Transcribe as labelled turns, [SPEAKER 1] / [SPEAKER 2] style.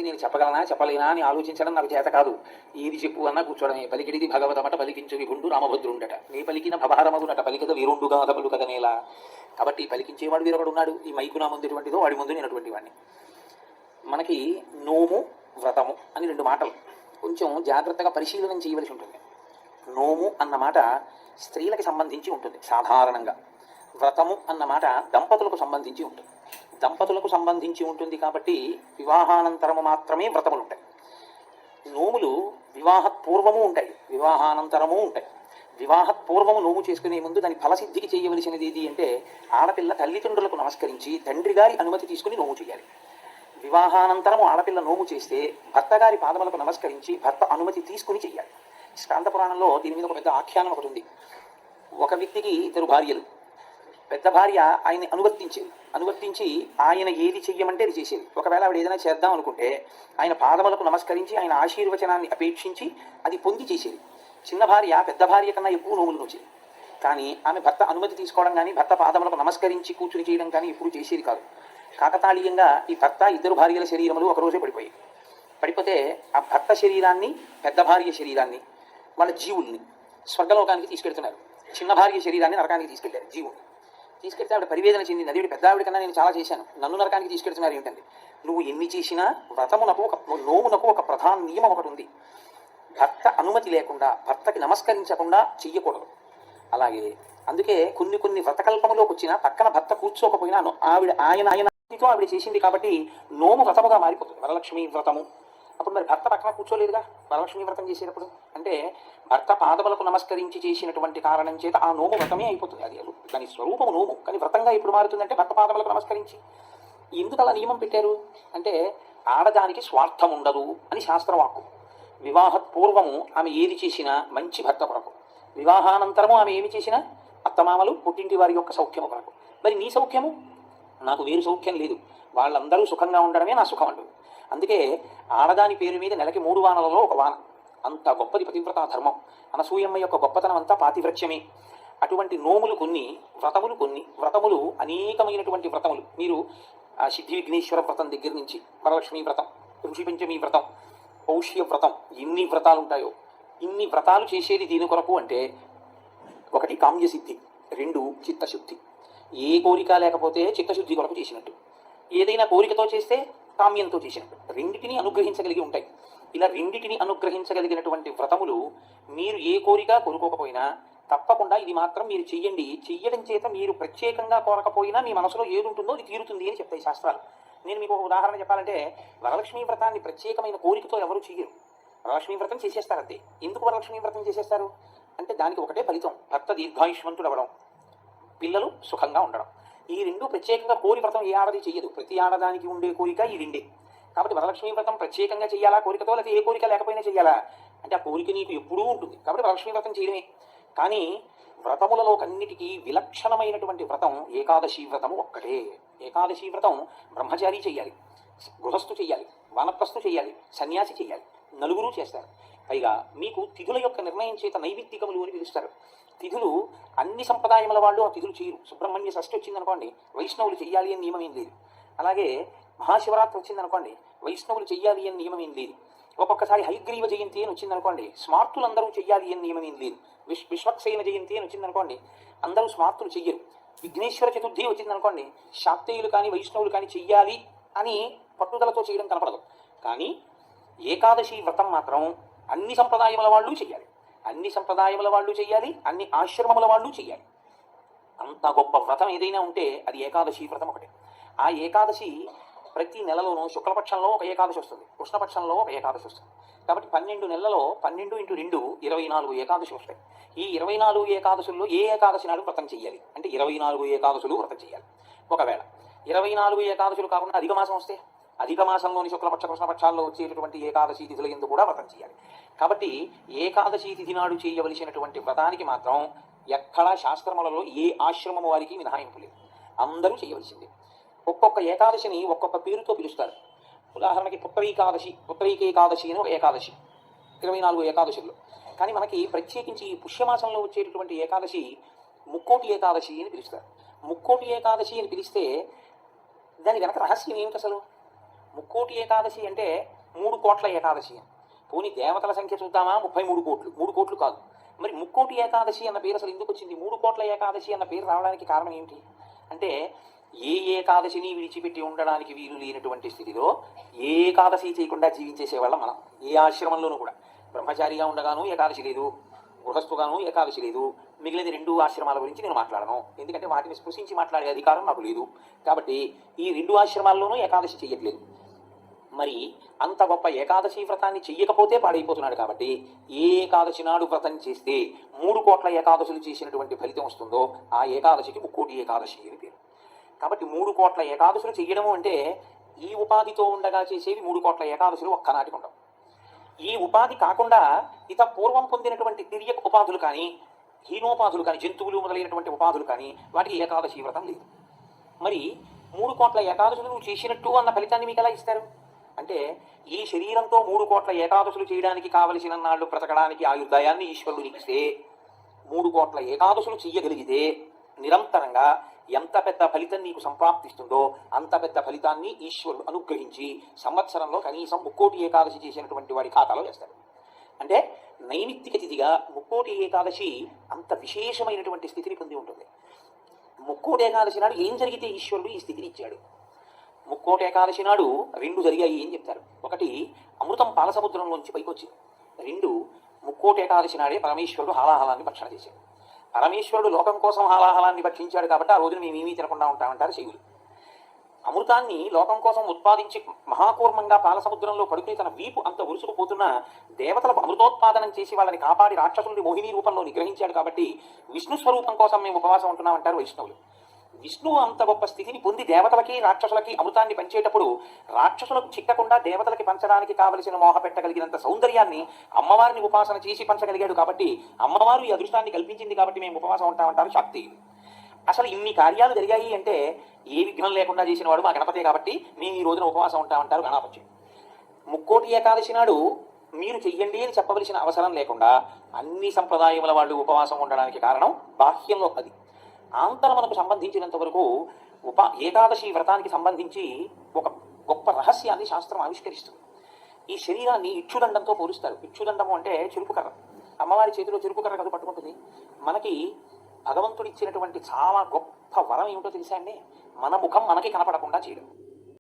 [SPEAKER 1] ఇది నేను చెప్పగలనా చెప్పలేనా అని ఆలోచించడం నాకు చేత కాదు. ఏది చెప్పు అన్నా కూర్చోడమే. పలికిడిది భగవతమట పలికించు విభుండు రామభద్రుండట. నీ పలికిన భభారమగునట పలికద వీరుండుగా పలుక కదనేలా? కాబట్టి పలికించేవాడు వీరొకడు ఉన్నాడు ఈ మైకు నా ముందు ఎటువంటిదో వాడి ముందు నేనటువంటి వాడిని? మనకి నోము వ్రతము అని రెండు మాటలు. కొంచెం జాగ్రత్తగా పరిశీలన చేయవలసి ఉంటుంది. నోము అన్నమాట స్త్రీలకు సంబంధించి ఉంటుంది సాధారణంగా. వ్రతము అన్నమాట దంపతులకు సంబంధించి ఉంటుంది. దంపతులకు సంబంధించి ఉంటుంది కాబట్టి వివాహానంతరము మాత్రమే వ్రతములు ఉంటాయి. నోములు వివాహ పూర్వము ఉంటాయి. వివాహానంతరము ఉంటాయి. వివాహ పూర్వము నోము చేసుకునే ముందు దాని ఫలసిద్ధికి చేయవలసినది ఏది అంటే ఆడపిల్ల తల్లిదండ్రులకు నమస్కరించి తండ్రి గారి అనుమతి తీసుకుని నోము చేయాలి. వివాహానంతరము ఆడపిల్ల నోము చేస్తే భర్త గారి పాదములకు నమస్కరించి భర్త అనుమతి తీసుకుని చెయ్యాలి స్కాంత పురాణంలో దీని మీద ఒక పెద్ద ఆఖ్యానం ఒకటి ఉంది. ఒక వ్యక్తికి ఇద్దరు భార్యలు. పెద్ద భార్య ఆయన్ని అనువర్తించేది. అనువర్తించి ఆయన ఏది చెయ్యమంటే అది చేసేది. ఒకవేళ ఆవిడ ఏదైనా చేద్దాం అనుకుంటే ఆయన పాదములకు నమస్కరించి ఆయన ఆశీర్వచనాన్ని అపేక్షించి అది పొంది చేసేది. చిన్న భార్య పెద్ద భార్య కన్నా ఎక్కువ నోములు నోచేది కానీ ఆమె భర్త అనుమతి తీసుకోవడం కానీ భర్త పాదములకు నమస్కరించి కూర్చుని చేయడం కానీ ఎప్పుడు చేసేది కాదు. కాకతాళీయంగా ఈ భర్త ఇద్దరు భార్యల శరీరములు ఒకరోజే పడిపోయాయి. పడిపోతే ఆ భర్త శరీరాన్ని పెద్ద భార్య శరీరాన్ని వాళ్ళ జీవుల్ని స్వర్గలోకానికి తీసుకెళ్తున్నారు. చిన్న భార్య శరీరాన్ని నరకానికి తీసుకెళ్ళారు జీవుల్ని తీసుకెళ్తే ఆవిడ పరివేదన చెందింది. అది పెద్ద ఆవిడ కన్నా నేను చాలా చేశాను. నన్ను నరకానికి తీసుకెళ్తున్నారు ఏంటండి? నువ్వు ఎన్ని చేసినా వ్రతమునకు ఒక నోమునకు ఒక ప్రధాన నియమం ఒకటి ఉంది. భర్త అనుమతి లేకుండా భర్తకి నమస్కరించకుండా చెయ్యకూడదు. అలాగే అందుకే కొన్ని కొన్ని వ్రతకల్పములోకి వచ్చినా పక్కన భర్త కూర్చోకపోయినా ఆవిడ ఆయన ఆయన ఆవిడ చేసింది కాబట్టి నోము వ్రతముగా మారిపోతుంది. వరలక్ష్మి వ్రతము. అప్పుడు మరి భర్త పక్కన కూర్చోలేదుగా? వరలక్ష్మి వ్రతం చేసేటప్పుడు? అంటే భర్త పాదములకు నమస్కరించి చేసినటువంటి కారణం చేత ఆ నోము వ్రతమే అయిపోతుంది. అది దాని స్వరూపము నోము. కానీ వ్రతంగా ఇప్పుడు మారుతుందంటే భర్త పాదములకు నమస్కరించి. ఎందుకు అలా నియమం పెట్టారు? అంటే ఆడదానికి స్వార్థం ఉండదు అని శాస్త్రవాక్కు. వివాహ పూర్వము ఆమె ఏది చేసినా మంచి భర్త కొరకు. వివాహానంతరము ఆమె ఏమి చేసినా అత్తమామలు పుట్టింటి వారి యొక్క సౌఖ్యము కొరకు. మరి నీ సౌఖ్యము? నాకు వేరు సౌఖ్యం లేదు. వాళ్ళందరూ సుఖంగా ఉండడమే నా సుఖం అంటుంది. అందుకే ఆడదాని పేరు మీద నెలకి మూడు వానలలో ఒక వాన. అంత గొప్పది పతివ్రత ధర్మం. అనసూయమ్మ యొక్క గొప్పతనం అంతా పాతివ్రక్ష్యమే అటువంటి నోములు కొన్ని వ్రతములు కొన్ని. వ్రతములు అనేకమైనటువంటి వ్రతములు. మీరు ఆ సిద్ధి విఘ్నేశ్వర వ్రతం దగ్గర నుంచి వరలక్ష్మి వ్రతం ఋషి పంచమి వ్రతం పౌష్య వ్రతం ఎన్ని వ్రతాలు ఉంటాయో ఇన్ని వ్రతాలు చేసేది దీని కొరకు అంటే ఒకటి కామ్యసిద్ధి రెండు చిత్తశుద్ధి. ఏ కోరిక లేకపోతే చిత్తశుద్ధి కొరకు చేసినట్టు. ఏదైనా కోరికతో చేస్తే కామ్యంతో చేసినట్టు రెండిటిని అనుగ్రహించగలిగి ఉంటాయి. ఇలా రెండింటిని అనుగ్రహించగలిగినటువంటి వ్రతములు మీరు ఏ కోరిక కోరుకోకపోయినా తప్పకుండా ఇది మాత్రం మీరు చెయ్యండి. చెయ్యడం చేత మీరు ప్రత్యేకంగా కోరకపోయినా మీ మనసులో ఏదుంటుందో అది తీరుతుంది అని చెప్తాయి శాస్త్రాలు. నేను మీకు ఒక ఉదాహరణ చెప్పాలంటే వరలక్ష్మీ వ్రతాన్ని ప్రత్యేకమైన కోరికతో ఎవరు చెయ్యరు. వరలక్ష్మీ వ్రతం చేసేస్తారు అంతే. ఎందుకు వరలక్ష్మీ వ్రతం చేసేస్తారు? అంటే దానికి ఒకటే ఫలితం. భర్త దీర్ఘాయుష్మంతుడు అవ్వడం పిల్లలు సుఖంగా ఉండడం. ఈ రెండు ప్రత్యేకంగా కోరి వ్రతం ఏ ఆడది చెయ్యదు. ప్రతి ఆడదానికి ఉండే కోరిక ఈ రెండే. కాబట్టి వరలక్ష్మీ వ్రతం ప్రత్యేకంగా చేయాలా కోరికతో లేకపోతే ఏ కోరిక లేకపోయినా చేయాలా అంటే ఆ కోరిక నీకు ఎప్పుడూ ఉంటుంది. కాబట్టి వరలక్ష్మీ వ్రతం చేయడమే. కానీ వ్రతములలో కన్నిటికీ విలక్షణమైనటువంటి వ్రతం ఏకాదశి వ్రతము ఒక్కటే. ఏకాదశి వ్రతం బ్రహ్మచారి చేయాలి గృహస్థు చేయాలి వానప్రస్థు చేయాలి సన్యాసి చేయాలి నలుగురు చేస్తారు. పైగా మీకు తిథుల యొక్క నిర్ణయం చేత నైమిత్తికములు అని పిలుస్తారు. తిథులు అన్ని సంప్రదాయముల వాళ్ళు ఆ తిథులు చేయరు. సుబ్రహ్మణ్య షష్ఠి వచ్చిందనుకోండి వైష్ణవులు చెయ్యాలి అని నియమం ఏం లేదు. అలాగే మహాశివరాత్రి వచ్చిందనుకోండి వైష్ణవులు చెయ్యాలి అని నియమం ఏం లేదు. ఒక్కొక్కసారి హైగ్రీవ జయంతి అని వచ్చిందనుకోండి స్మార్తులందరూ చెయ్యాలి అని నియమం ఏం లేదు. విశ్ విశ్వక్సేన జయంతి అని వచ్చిందనుకోండి అందరూ స్మార్తులు చెయ్యరు. విఘ్నేశ్వర చతుర్థి వచ్చిందనుకోండి శాక్తేయులు కానీ వైష్ణవులు కానీ చెయ్యాలి అని పట్టుదలతో చేయడం కనపడదు. కానీ ఏకాదశి వ్రతం మాత్రం అన్ని సంప్రదాయముల వాళ్ళు చెయ్యాలి. అన్ని సంప్రదాయముల వాళ్ళు చెయ్యాలి అన్ని ఆశ్రమముల వాళ్ళు చెయ్యాలి. అంత గొప్ప వ్రతం ఏదైనా ఉంటే అది ఏకాదశి వ్రతం ఒకటి. ఆ ఏకాదశి ప్రతి నెలలోనూ శుక్లపక్షంలో ఒక ఏకాదశి వస్తుంది. కృష్ణపక్షంలో ఒక ఏకాదశి వస్తుంది. కాబట్టి పన్నెండు నెలలలో పన్నెండు ఇంటూ రెండు ఇరవై నాలుగు ఏకాదశి వస్తాయి. ఈ ఇరవై నాలుగు ఏకాదశుల్లో ఏ ఏకాదశి నాడు వ్రతం చేయాలి అంటే ఇరవై నాలుగు ఏకాదశులు వ్రతం చేయాలి ఒకవేళ ఇరవై నాలుగు ఏకాదశులు కాకుండా అధిక మాసం వస్తే అధిక మాసంలోని శుక్లపక్ష కృష్ణపక్షాల్లో వచ్చేటటువంటి ఏకాదశి తిథుల ఎందు కూడా వ్రతం చేయాలి. కాబట్టి ఏకాదశి తిథి నాడు చేయవలసినటువంటి వ్రతానికి మాత్రం ఎక్కడా శాస్త్రములలో ఏ ఆశ్రమము వారికి మినహాయింపు లేదు. అందరూ చేయవలసిందే. ఒక్కొక్క ఏకాదశిని ఒక్కొక్క పేరుతో పిలుస్తారు. ఉదాహరణకి పుత్రీకాదశి పుత్రీకేకాదశి అని ఒక ఏకాదశి ఇరవై నాలుగు ఏకాదశుల్లో. కానీ మనకి ప్రత్యేకించి పుష్యమాసంలో వచ్చేటటువంటి ఏకాదశి ముక్కోటి ఏకాదశి అని పిలుస్తారు. ముక్కోటి ఏకాదశి అని పిలిస్తే దాని వెనక రహస్యం ఏమిటి అసలు? ముక్కోటి ఏకాదశి అంటే మూడు కోట్ల ఏకాదశి అని. పోనీ దేవతల సంఖ్య చూద్దామా? ముప్పై మూడు కోట్లు. మూడు కోట్లు కాదు. మరి ముక్కోటి ఏకాదశి అన్న పేరు అసలు ఎందుకు వచ్చింది? మూడు కోట్ల ఏకాదశి అన్న పేరు రావడానికి కారణం ఏమిటి అంటే ఏ ఏకాదశిని విడిచిపెట్టి ఉండడానికి వీలు లేనటువంటి స్థితిలో ఏ ఏకాదశి చేయకుండా జీవించేసేవాళ్ళం మనం. ఏ ఆశ్రమంలోనూ కూడా. బ్రహ్మచారిగా ఉండగాను ఏకాదశి లేదు. గృహస్థుగాను ఏకాదశి లేదు. మిగిలిన రెండు ఆశ్రమాల గురించి నేను మాట్లాడను. ఎందుకంటే వాటిని స్పృశించి మాట్లాడే అధికారం నాకు లేదు. కాబట్టి ఈ రెండు ఆశ్రమాల్లోనూ ఏకాదశి చేయట్లేదు. మరి అంత గొప్ప ఏకాదశి వ్రతాన్ని చెయ్యకపోతే పాడైపోతున్నాడు కాబట్టి ఏ ఏకాదశి నాడు వ్రతం చేస్తే మూడు కోట్ల ఏకాదశులు చేసినటువంటి ఫలితం వస్తుందో ఆ ఏకాదశికి ముక్కోటి ఏకాదశి అని పేరు. కాబట్టి మూడు కోట్ల ఏకాదశులు చెయ్యడము అంటే ఈ ఉపాధితో ఉండగా చేసేవి మూడు కోట్ల ఏకాదశులు ఒక్కనాటికి ఉండవు. ఈ ఉపాధి కాకుండా ఇత పూర్వం పొందినటువంటి తిరియక ఉపాధులు కానీ హీనోపాధులు కానీ జంతువులు మొదలైనటువంటి ఉపాధులు కానీ వాటికి ఏకాదశి వ్రతం లేదు. మరి మూడు కోట్ల ఏకాదశులు నువ్వు చేసినట్టు అన్న ఫలితాన్ని మీకు ఎలా ఇస్తారు? అంటే ఈ శరీరంతో మూడు కోట్ల ఏకాదశులు చేయడానికి కావలసిన నాళ్ళు బ్రతకడానికి ఆయుర్దాయాన్ని ఈశ్వరుడు ఇస్తే మూడు కోట్ల ఏకాదశులు చెయ్యగలిగితే నిరంతరంగా ఎంత పెద్ద ఫలితం నీకు సంప్రాప్తిస్తుందో అంత పెద్ద ఫలితాన్ని ఈశ్వరుడు అనుగ్రహించి సంవత్సరంలో కనీసం ముక్కోటి ఏకాదశి చేసినటువంటి వాడి ఖాతాలో వేస్తాడు. అంటే నైమిత్తిక తిథిగా ముక్కోటి ఏకాదశి అంత విశేషమైనటువంటి స్థితిని పొంది ఉంటుంది. ముక్కోటి ఏకాదశి నాడు ఏం జరిగితే ఈశ్వరుడు ఈ స్థితిని ఇచ్చాడు? ముక్కోటి ఏకాదశి నాడు రెండు జరిగాయి అని చెప్తారు. ఒకటి అమృతం పాలసముద్రంలోంచి పైకి వచ్చింది రెండు ముక్కోటి ఏకాదశి నాడే పరమేశ్వరుడు హాలాహలాన్ని భక్షణ చేశాడు. పరమేశ్వరుడు లోకం కోసం హాలాహలాన్ని భక్షించాడు కాబట్టి ఆ రోజున మేమేమీ తినకుండా ఉంటామంటారు శైవులు. అమృతాన్ని లోకం కోసం ఉత్పాదించి మహాకూర్మంగా పాలసముద్రంలో పడుకుని తన వీపు అంత ఉరుసుకుపోతున్న దేవతలకు అమృతోత్పాదనం చేసి వాళ్ళని కాపాడి రాక్షసుని మోహిని రూపంలో నిగ్రహించాడు కాబట్టి విష్ణు స్వరూపం కోసం మేము ఉపవాసం ఉంటున్నామంటారు వైష్ణవులు. విష్ణువు అంత గొప్ప స్థితిని పొంది దేవతలకి రాక్షసులకి అమృతాన్ని పంచేటప్పుడు రాక్షసులకు చిక్కకుండా దేవతలకి పంచడానికి కావలసిన మోహ పెట్టగలిగినంత సౌందర్యాన్ని అమ్మవారిని ఉపాసన చేసి పంచగలిగాడు కాబట్టి అమ్మవారు ఈ అదృష్టాన్ని కల్పించింది కాబట్టి మేము ఉపవాసం ఉంటామంటారు శక్తి. అసలు ఇన్ని కార్యాలు జరిగాయి అంటే ఏ విఘ్నం లేకుండా చేసిన వాడు మా గణపతే కాబట్టి మేము ఈ రోజున ఉపవాసం ఉంటామంటారు గణపతి. ముక్కోటి ఏకాదశి నాడు మీరు చెయ్యండి అని చెప్పవలసిన అవసరం లేకుండా అన్ని సంప్రదాయముల వాళ్ళు ఉపవాసం ఉండడానికి కారణం బాహ్యంలో అది. ఆంతరమునకు సంబంధించినంత వరకు ఉప ఏకాదశి వ్రతానికి సంబంధించి ఒక గొప్ప రహస్యాన్ని శాస్త్రం ఆవిష్కరిస్తుంది. ఈ శరీరాన్ని ఇచ్చుదండంతో పోలుస్తారు. ఇచ్చుదండము అంటే చురుకుకర్ర అమ్మవారి చేతిలో చురుకుకర్ర కదా పట్టుకుంటుంది. మనకి భగవంతుడు ఇచ్చినటువంటి చాలా గొప్ప వరం ఏమిటో తెలుసా అండి? మన ముఖం మనకి కనపడకుండా చేయడం.